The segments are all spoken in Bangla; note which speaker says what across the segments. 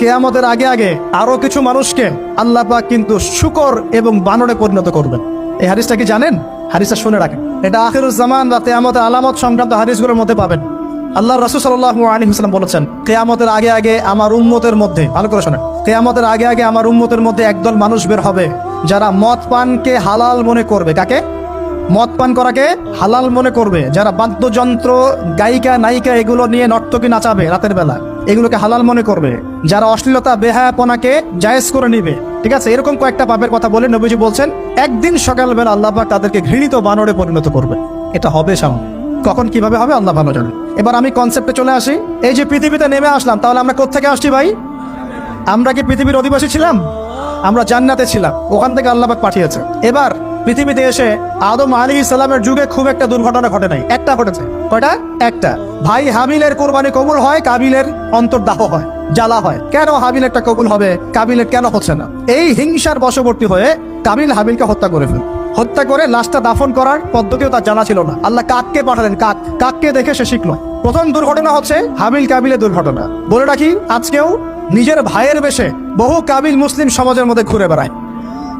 Speaker 1: কেয়ামতের আগে আগে আরও কিছু মানুষকে আল্লাহ পাক কিন্তু শুকর এবং বানরে পরিণত করবেন। এই হাদিসটা কি জানেন? হাদিসটা শুনে রাখেন। এটা আখিরুজ্জামান বা কেয়ামতের আলামত সংক্রান্ত হাদিসগুলোর মধ্যে পাবেন। আল্লাহ রসুল সাল্লাহ আলী বলেছেন, কেয়ামতের আগে আগে আমার উম্মতের মধ্যে ভালো করে শোনেন। কেয়ামতের আগে আগে আমার উম্মতের মধ্যে একদল মানুষ বের হবে, যারা মদ পানকে হালাল মনে করবে। কাকে? মদ পান করাকে হালাল মনে করবে। যারা বাদ্যযন্ত্র, গায়িকা, নায়িকা এগুলো নিয়ে নর্তকী নাচাবে রাতের বেলা। এগুলোকে হালাল মনে করবে। যারা অশ্লীলতা, বেহায়াপনাকে জায়েজ করে নিবে। ঠিক আছে? এরকম কয়েকটা পাপের কথা বলে নবীজি বলছেন, একদিন সকালবেলা আল্লাহ পাক তাদেরকে ঘৃণিত বানরে পরিণত করবে। এটা হবে সামনে কখন কীভাবে হবে আল্লাহ ভালো জানে এবার আমি কনসেপ্টে চলে আসি। এই যে পৃথিবীতে নেমে আসলাম, তাহলে আমরা কোথেকে আসছি ভাই? আমরা কি পৃথিবীর অধিবাসী ছিলাম? আমরা জান্নাতে ছিলাম। ওখান থেকে আল্লাহ পাক পাঠিয়েছে। এবার পৃথিবীতে এসে আদম আলী ইসলামের যুগে খুব একটা দুর্ঘটনা ঘটে নাই। একটা ঘটেছে। কয়টা? একটা। ভাই হাবিলের কোরবানি কবুল হয়, কাবিলের অন্তর্দাহ হয়, জ্বালা হয়। কেন হাবিল একটা কবুল হবে? কাবিলের কেন হচ্ছে না? এই হিংসার বশবর্তী হয়ে কাবিল হাবিলকে হত্যা করে ফেল হত্যা করে লাশটা দাফন করার পদ্ধতিও তার জানা ছিল না। আল্লাহ কাককে পাঠালেন, কাক। কাককে দেখে সে শিখলো। প্রথম দুর্ঘটনা হচ্ছে হাবিল কাবিলের দুর্ঘটনা। বলে রাখি, আজকেও নিজের ভাইয়ের বেশে বহু কাবিল মুসলিম সমাজের মধ্যে ঘুরে বেড়ায়।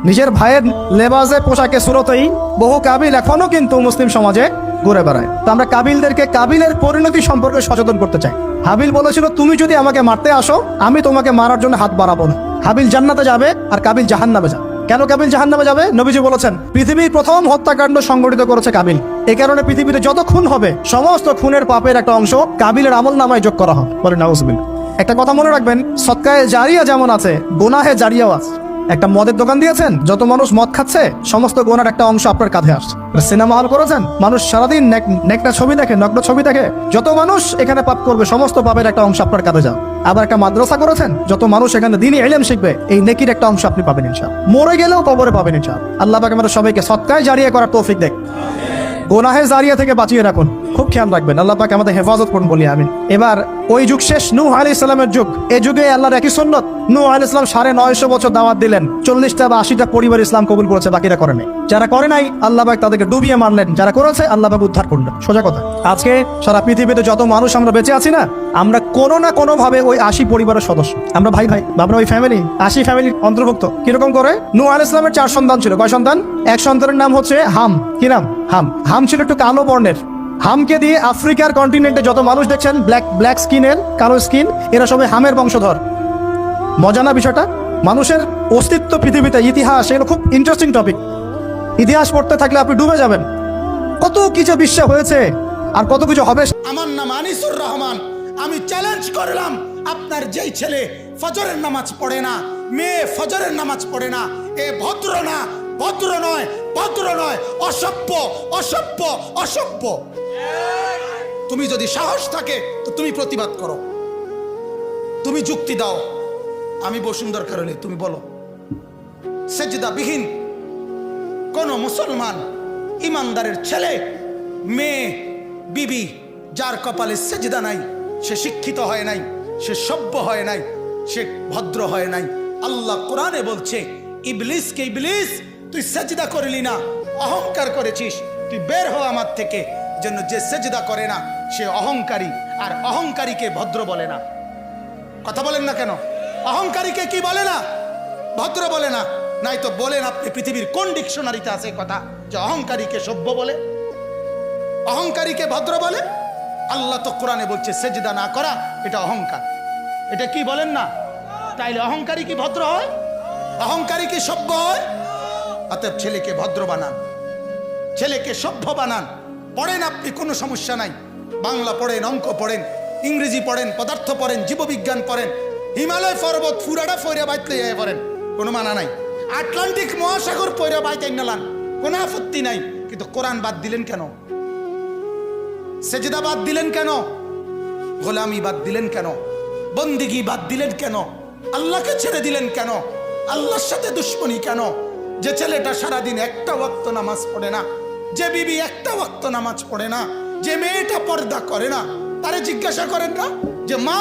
Speaker 1: নিজের ভাইয়ের লেবাজে পোশাকে সুরতেই বহু কাবিল এখনও কিন্তু মুসলিম সমাজে ঘুরে বেড়ায়। তো আমরা কাবিলদেরকে কাবিলের পরিণতি সম্পর্কে সচেতন করতে চাই। হাবিল বলেছিল, তুমি যদি আমাকে মারতে আসো, আমি তোমাকে মারার জন্য হাত বাড়াবো না। হাবিল জান্নাতে যাবে আর কাবিল জাহান্নামে যাবে। কেন কাবিল জাহান্নামে যাবে? নবীজি বলেছেন, পৃথিবীর প্রথম হত্যাকাণ্ড সংগঠিত করেছে কাবিল। এ কারণে পৃথিবীতে যত খুন হবে, সমস্ত খুনের পাপের একটা অংশ কাবিলের আমল নামায় যোগ করা হবে। বলে নাউজবিল একটা কথা মনে রাখবেন, সৎকায় জারিয়া যেমন আছে, গোনাহে জারিয়াও আছে। একটা মদের দোকান দিয়েছেন, যত মানুষ মদ খাচ্ছে, সমস্ত গোনার একটা অংশ আপনার কাঁধে আসছে। সিনেমা হল করেছেন, মানুষ সারাদিন নেকটা ছবি দেখে, নগ্ন ছবি দেখে, যত মানুষ এখানে পাপ করবে, সমস্ত পাপের একটা অংশ আপনার কাঁধে যাও আবার একটা মাদ্রাসা করেছেন, যত মানুষ এখানে দিনই এলেম শিখবে, এই নেকির একটা অংশ আপনি পাবেন ইনশাল মরে গেলেও কবরে পাবেন ইনশাল আল্লাহ পাক আমাদের সবাইকে সৎকায় জারিয়ে করার তৌফিক দেখ। গোনাহে জারিয়া থেকে বাঁচিয়ে রাখুন। খুব খেয়াল রাখবেন, আল্লাহ আমাদের হেফাজত করুন বলি আমি এবার ওই যুগ শেষ, নূহ আলী ইসলামের যুগ। এই যুগে আল্লাহর একই সন্ন্যত নূহ আলী ইসলাম সাড়ে নয়শো বছর দাওয়াত দিলেন। চল্লিশটা বা আশিটা পরিবার ইসলাম কবুল করেছে, বাকিরা করেনি যারা করে নাই, আল্লাহ পাক তাদেরকে ডুবিয়ে মারলেন। যারা করেছে, আল্লাহ পাক উদ্ধার করলেন। সোজা কথা। আজকে সারা পৃথিবীতে যত মানুষ আমরা বেঁচে আছি না, আমরা কোনো না কোনো ভাবে ওই আশি পরিবারের সদস্য। আমরা ভাই ভাই আমরা ওই ফ্যামিলি আশি ফ্যামিলির অন্তর্ভুক্ত। কীরকম করে? নূ আল ইসলামের চার সন্তান ছিল। কয় সন্তান? এক সন্তানের নাম হচ্ছে হাম। কি নাম? হাম। হাম ছিল একটু কালো বর্ণের। হামকে দিয়ে আফ্রিকার কন্টিনেন্টে যত মানুষ দেখছেন ব্ল্যাক ব্ল্যাক স্কিনের কালো স্কিন এরা সবাই হামের বংশধর। মজা না বিষয়টা? মানুষের অস্তিত্ব পৃথিবীতে, ইতিহাস, এগুলো খুব ইন্টারেস্টিং টপিক ইতিহাস পড়তে থাকলে আপনি ডুবে যাবেন। কত কিছু বিশ্ব হয়েছে, আর কত কিছু হবে
Speaker 2: আমার নাম আনিসুর রহমান। আমি চ্যালেঞ্জ করলাম, আপনার যেই ছেলে ফজরের নামাজ পড়ে না, মেয়ে ফজরের নামাজ পড়ে না, এ ভদ্র না, ভদ্র নয় ভদ্র নয়, অসভ্য অসভ্য অসভ্য। তুমি যদি সাহস থাকে, তো তুমি প্রতিবাদ করো। তুমি যুক্তি দাও। আমি বসুন্ধর কারণে, তুমি বলো। সেজদাবিহীন কোন মুসলমান, ইমানদারের ছেলে, মেয়ে, বিবি, যার কপালে সেজদা নাই, সে শিক্ষিত হয় নাই, সে সভ্য হয় নাই, সে ভদ্র হয় নাই। আল্লাহ কোরআনে বলছে ইবলিসকে ইবলিস, তুই সেজদা করলি না, অহংকার করেছিস, তুই বের হ আমার থেকে। জন্য যে সেজদা করে না, সে অহংকারী। আর অহংকারীকে ভদ্র বলে না। কথা বলেন না কেন? অহংকারীকে কি বলে না? ভদ্র বলে না। নাই তো বলেন আপনি, পৃথিবীর কোন ডিকশনারিতে আছে কথা যে অহংকারীকে সভ্য বলে? অহংকারীকে ভদ্র বলে? আল্লাহ তো কোরআনে বলছে, সেজদা না করা, এটা অহংকার। এটা কি বলেন না? তাইলে অহংকারী কি ভদ্র হয়? অহংকারী কি সভ্য হয়? অতএব ছেলেকে ভদ্র বানান। ছেলেকে সভ্য বানান। পড়েন আপনি, কোনো সমস্যা নাই। বাংলা পড়েন, অঙ্ক পড়েন, ইংরেজি পড়েন, পদার্থ পড়েন, জীববিজ্ঞান পড়েন, হিমালয় পর্বত ফুরাটা ফইরা বাইতে পড়েন, কোনো মানা নাই। আটলান্টিক মহাসাগর পৈরা বাইতে নালান কোনো আপত্তি নাই। কিন্তু কোরআন বাদ দিলেন কেন? সেজদা বাদ দিলেন কেন? গোলামি বাদ দিলেন কেন? বন্দিগি বাদ দিলেন কেন? আল্লাহকে ছেড়ে দিলেন কেন? আল্লাহর সাথে দুশ্মনী কেন? যে ছেলেটা সারাদিন একটা ওয়াক্ত নামাজ পড়ে না যে বিবি একটা ওয়াক্ত নামাজ পড়ে না, যে মেয়েটা পর্দা করে না, তারে জিজ্ঞাসা করেন না যে, মা,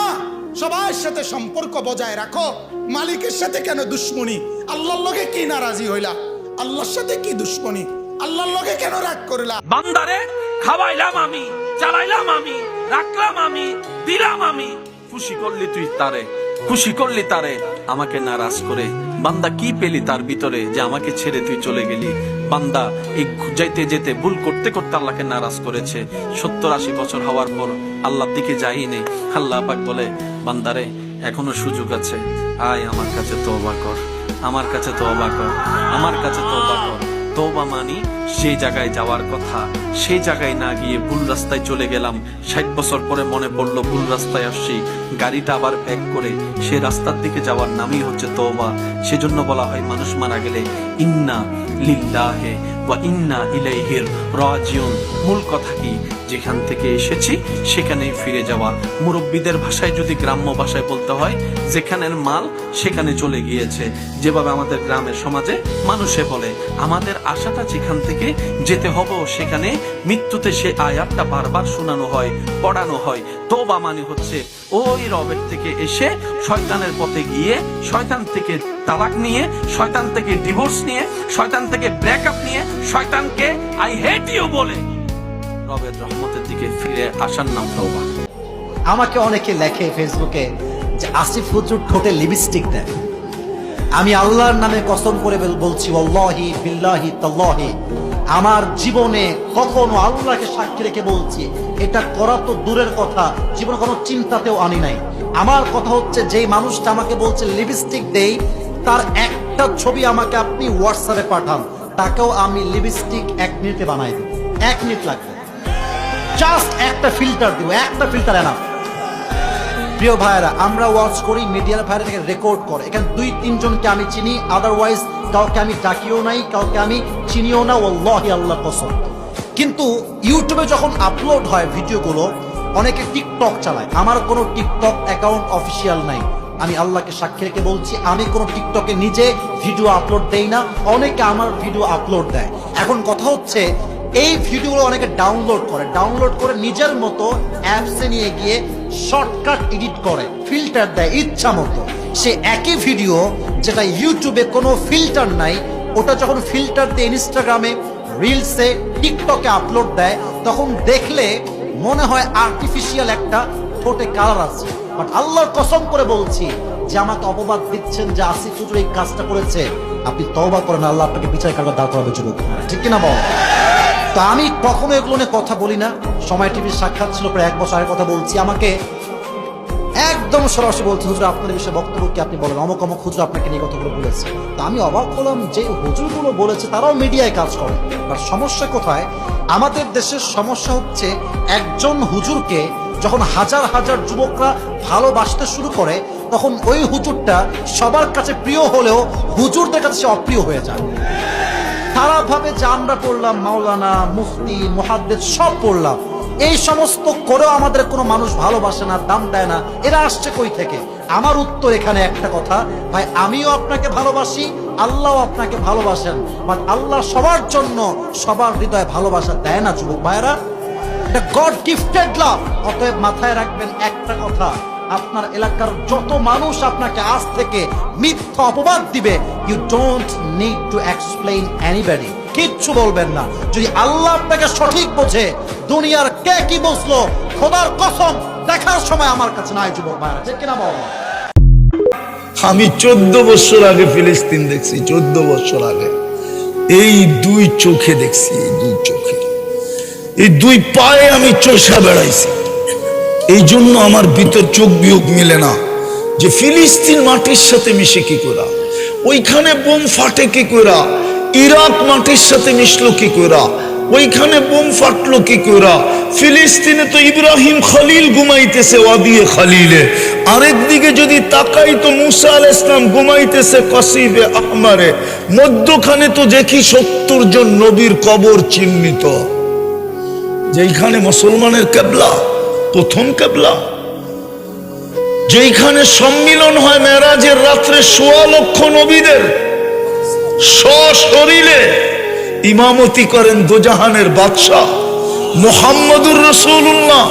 Speaker 2: সবার সাথে সম্পর্ক বজায় রাখো। মালিকের সাথে কেন দুশ্মনী? আল্লাহর লগে কি নারাজি হইলা? আল্লাহর সাথে কি দুশ্মনী? আল্লাহর লগে কেন রাগ করলা?
Speaker 3: বান্দারে, খাওয়াইলাম আমি, চালাইলাম আমি, রাখলাম আমি, দিলাম আমি। খুশি করলি তুই তারে, খুশি করলি তারে, আমাকে নারাজ করে বান্দা কি পেলি তার ভিতরে যে আমাকে ছেড়ে তুই চলে গেলি? বান্দা, এই যাইতে যেতে ভুল করতে করতে আল্লাহকে নারাজ করেছে। সত্তর আশি বছর হওয়ার পর আল্লাহর দিকে যাইনি। আল্লাহ পাক বলে বান্দারে এখনও সুযোগ আছে। আয় আমার কাছে তওবা কর। আমার কাছে তওবা কর। আমার কাছে তওবা কর। তওবা মানি সেই জায়গায় যাওয়ার কথা সেই জায়গায় না গিয়ে ভুল রাস্তায় চলে গেলাম। ষাট বছর পরে মনে পড়ল ভুল রাস্তায় আসছি। গাড়িটা আবার প্যাক করে সে রাস্তার দিকে যাওয়ার নামই হচ্ছে তোবা সেজন্য বলা হয় মানুষ মারা গেলে ইন্না লিল্লাহে বা ইন্না ইলাইহির রাজিউন। মূল কথা কি? যেখান থেকে এসেছি, সেখানেই ফিরে যাওয়া। মুরব্বীদের ভাষায় যদি গ্রাম্য ভাষায় বলতে হয়, যেখানের মাল সেখানে চলে গিয়েছে। যেভাবে আমাদের গ্রামের সমাজে মানুষে বলে, আমাদের আশাটা যেখান থেকে যেতে হব, সেখানে মৃত্যুতে সে আয়াতটা বারবার শোনানো হয়, পড়ানো হয়। তোবা মানে হচ্ছে, ওই রবের থেকে এসে শয়তানের পথে গিয়ে, শয়তান থেকে তালাক নিয়ে, শয়তান থেকে ডিভোর্স নিয়ে, শয়তান থেকে ব্রেকআপ নিয়ে, শয়তানকে আই হেট ইউ বলে। রবের রহমতের দিকে ফিরে আসার নাম তওবা
Speaker 4: আমাকে অনেকে লেখে ফেসবুকে যে আসিফ হুজুর ঠোঁটে লিপস্টিক দেয় আমি আল্লাহর নামে কসম করে বলছি অল্লাহি বিল্লাহি তাল্লাহি। আমার জীবনে কখনো আল্লাহকে সাক্ষী রেখে বলছি, এটা করা তো দূরের কথা, জীবনে কোনো চিন্তাতেও আনি নাই। আমার কথা হচ্ছে, যেই মানুষটা আমাকে বলছে, লিপস্টিক দেই, তার একটা ছবি আমাকে আপনি হোয়াটসঅ্যাপে পাঠান, তাকেও আমি লিপস্টিক এক মিনিটে বানাই দেব। এক মিনিট লাগবে। জাস্ট একটা ফিল্টার দিব একটা ফিল্টার এনাফ প্রিয় ভাইয়েরা, আমরা ওয়াচ করি মিডিয়ার ভাইরা এটাকে রেকর্ড করে। এখানে দুই, তিনজনকে আমি চিনি আদারওয়াইজ কাউকে আমি ডাকিও নাই, কাউকে আমি চিনিও না ওল্লাহি আল্লাহ কসম। কিন্তু ইউটিউবে যখন আপলোড হয় ভিডিওগুলো, অনেকে টিকটক চালায়। আমার কোনো টিকটক অ্যাকাউন্ট অফিসিয়াল নাই। আমি আল্লাহকে সাক্ষী রেখে বলছি, আমি কোনো টিকটকে নিজে ভিডিও আপলোড দেই না। অনেকে আমার ভিডিও আপলোড দেয়। এখন কথা হচ্ছে এই ভিডিওগুলো অনেকে ডাউনলোড করে। ডাউনলোড করে নিজের মতো অ্যাপসে নিয়ে গিয়ে শর্টকাট এডিট করে ফিল্টার দেয় ইচ্ছা মতো। সে একই ভিডিও যেটা ইউটিউবে কোনো ফিল্টার নাই, ওটা যখন ফিল্টার দিয়ে ইনস্টাগ্রামে রিলসে টিকটকে আপলোড দেয়, তখন দেখলে মনে হয় আর্টিফিশিয়াল একটা ঠোঁটে কালার আছে। বাট আল্লাহর কসম করে বলছি যে আমাকে অপবাদ দিচ্ছেন যে আসিফ হুজুর এই কাজটা করেছে, আপনি তওবা করেন, আল্লাহ আপনাকে বিচার কারবার দাঁড় করাবে ঠিক কিনা বল? তো আমি কখনো এগুলো নিয়ে কথা বলি না। সময় টিভির সাক্ষাৎ ছিল প্রায় এক বছর কথা বলছি। আমাকে একদম সরাসরি বলছে, হুজুর আপনার বিষয়ে বক্তব্য কি আপনি বলেন? অমক অমক হুজুর আপনাকে নিয়ে কথাগুলো বলেছে। তো আমি অবাক হলাম যে হুজুরগুলো বলেছে, তারাও মিডিয়ায় কাজ করে। আর সমস্যা কোথায়? আমাদের দেশের সমস্যা হচ্ছে একজন হুজুরকে যখন হাজার হাজার যুবকরা ভালোবাসতে শুরু করে, তখন ওই হুজুরটা সবার কাছে প্রিয় হলেও হুজুরদের কাছে সে অপ্রিয় হয়ে যায়। তারা ভাবে যে আমরা পড়লাম, মাওলানা, মুফতি, মুহাদ্দিস, সব পড়লাম। এই সমস্ত করেও আমাদের কোনো মানুষ ভালোবাসে না, দাম দেয় না। এরা আসছে কই থেকে? আমার উত্তর এখানে একটা কথা, ভাই, আমিও আপনাকে ভালোবাসি আল্লাহ আপনাকে ভালোবাসেন। বাট আল্লাহ সবার জন্য সবার হৃদয়ে ভালোবাসা দেয় না, যুবক ভাইরা গড গিফটেড লাভ অতএব মাথায় রাখবেন একটা কথা। আপনার এলাকার যত মানুষ আপনাকে আজ থেকে মিথ্যা অপবাদ দিবে you don't need to explain anybody কিচ্ছু বলবেন না। যদি আল্লাহ আপনাকে সঠিক বোঝে, দুনিয়ার কে কি বুঝলো, খোদার কসম, দেখার সময় আমার কাছে নাই, যুবক ভাইরা। ঠিক কিনা বল?
Speaker 5: আমি চোদ্দ বছর আগে ফিলিস্তিন দেখছি, চোদ্দ বছর আগে। এই দুই চোখে দেখছি, এই দুই চোখে। এই দুই পায়ে আমি চষা বেড়াইছি। এই জন্য আমার ভিতর চোখ বিয়োগ মিলে না যে ফিলিস্তিন মাটির সাথে মিশে কি করা? ওইখানে বোম ফাটে কি করা? ইরাক মাটির সাথে মিশলো কি করা? ওইখানে বোম ফাটলো কি করা? ফিলিস্তিনে তো ইব্রাহিম খলিল ঘুমাইতেছে ওয়াদিয়ে খালিলে। আরেক দিকে যদি তাকাই তো মুসা আল ইসলাম ঘুমাইতেছে কসিবে আহমারে। মধ্যখানে তো দেখি সত্তর জন নবীর কবর চিহ্নিত। যেইখানে মুসলমানের কেবলা। প্রথম কেবলা। যেইখানে সম্মিলন হয় মেরাজের রাত্রে সোয়া লক্ষ নবীদের। সশরীরে ইমামতি করেন দোজাহানের বাদশাহ মোহাম্মদুর রসুল্লাহ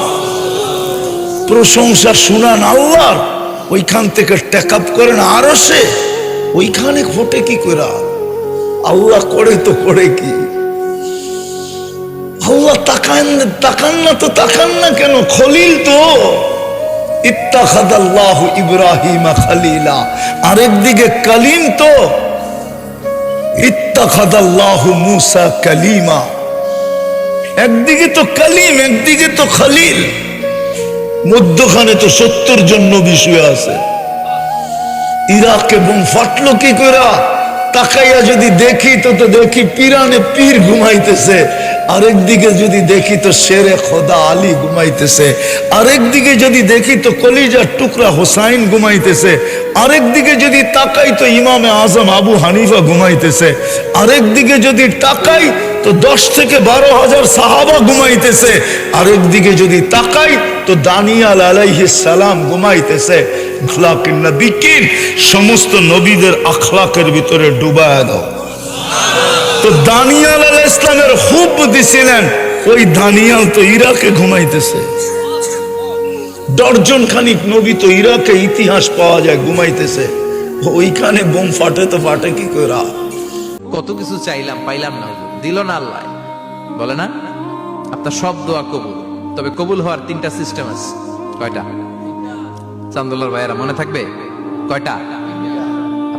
Speaker 5: প্রশংসা শুনান আল্লাহর, ওইখান থেকে টেক আপ করেন আরও সে ওইখানে ঘটে কি করা আল্লাহ করে তো করে কি? তাকান তাকান না তো, তাকান না কেন? খলিল তো। খালিলা। কালিম তো। মুসা কালিমা। একদিকে তো কালিম, একদিকে তো খালিল। মধ্যখানে তো সত্তর জন নবী শুয়ে আছে। ইরাক এবং ফাটলো কি করা তাকাইয়া যদি দেখি, তো তো দেখি পিরানে পীর ঘুমাইতেছে। আরেক দিকে যদি দেখি তো শেরে খোদা আলী ঘুমাইতেছে আরেক দিকে যদি দেখি তো কলিজার টুকরা হোসাইন ঘুমাইতেছে আরেক দিকে যদি তাকাই তো ইমামে আজম আবু হানিফা ঘুমাইতেছে আরেক দিকে যদি তাকাই তো দশ থেকে বারো হাজার সাহাবা ঘুমাইতেছে আরেক দিকে যদি তাকাই তো দানিয়াল আলাইহিস সালাম ঘুমাইতেছে সমস্ত নবীদের আখলাকের ভিতরে ডুবায় দাও। তো দানিয়াল ইসলামের হুব দিছিলেন ওই দানিয়াল তো ইরাকে ঘুমাইতেছে। দর্জন খানিক নবী তো ইরাকে ইতিহাস পাওয়া যায়, ঘুমাইতেছে। ওইখানে বোম ফাটে তো ফাটে কি করে
Speaker 6: কত কিছু চাইলাম, পাইলাম না দিল না আল্লাহ। বলে না? আপনার সব দোয়া কবুল। তবে কবুল হওয়ার তিনটা সিস্টেম আছে। কয়টা? চান্দুল্লার ভাইয়েরা মনে থাকবে? কয়টা?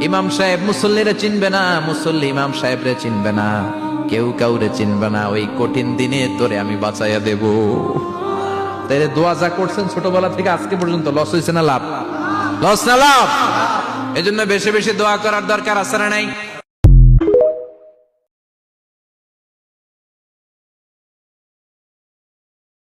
Speaker 6: ইমাম সাহেব মুসল্লিরা চিনবে না, মুসল্লি ইমাম সাহেবরে চিনবে না। কেউ কাউরে চিনবে না, ওই কঠিন দিনে তোরে আমি বাঁচাইয়া দেব। তাই দোয়া যা করছেন ছোটবেলা থেকে আজকে পর্যন্ত, লস হয়েছে না লাভ? লস না লাভ? এজন্য বেশি বেশি দোয়া করার দরকার আছে না নাই?